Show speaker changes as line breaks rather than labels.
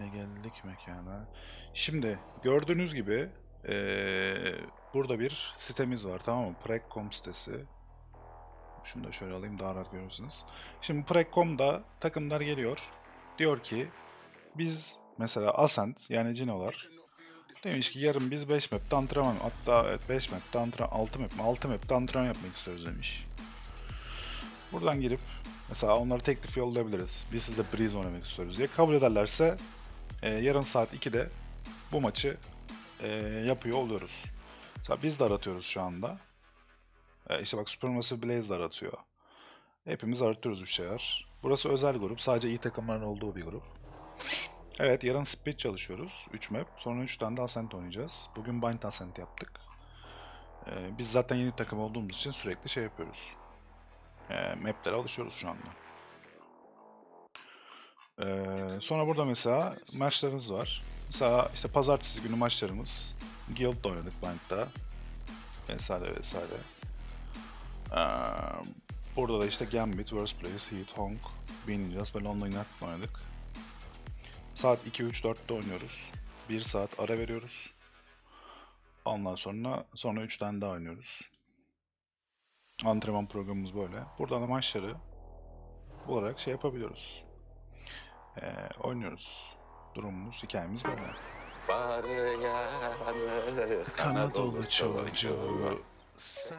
Ne geldik mekana. Şimdi gördüğünüz gibi eee, burada bir sitemiz var tamam mı? Prek.com sitesi. Şunu da şöyle alayım daha rahat görürsünüz. Şimdi Prek.com'da takımlar geliyor. Diyor ki biz mesela Ascent yani Cino'lar demiş ki yarın biz 5 map'te antrenman hatta evet 5 map'te antrenman 6 map mi 6 map'te antrenman yapmak istiyoruz demiş. Buradan girip mesela onlara teklif yollayabiliriz. Biz sizde Breeze oynamak istiyoruz diye. Kabul ederlerse e, yarın saat 2'de bu maçı e, yapıyor oluyoruz. Mesela biz de aratıyoruz şu anda. E, işte bak Supermassive Blaze de aratıyor. Hepimiz aratıyoruz bir şeyler. Burası özel grup. Sadece iyi takımların olduğu bir grup. Evet yarın Split çalışıyoruz. 3 map. Sonra 3 tane de Ascent oynayacağız. Bugün Bind Ascent yaptık. E, biz zaten yeni takım olduğumuz için sürekli şey yapıyoruz. E, maplere alışıyoruz şu anda. Ee, sonra burada mesela maçlarımız var. Mesela işte pazartesi günü maçlarımız. Guild'da oynadık Bind'da. Vesaire vesaire. Ee, burada da işte Gambit, Worst Place, Heat, Honk, Bean ve London United'la oynadık. Saat 2-3-4'te oynuyoruz. 1 saat ara veriyoruz. Ondan sonra sonra 3 tane daha oynuyoruz. Antrenman programımız böyle. Buradan da maçları bularak şey yapabiliyoruz. Ee, oynuyoruz. Durumumuz, hikayemiz böyle.
Bari yanı
Kanadolu çocuğu. Sen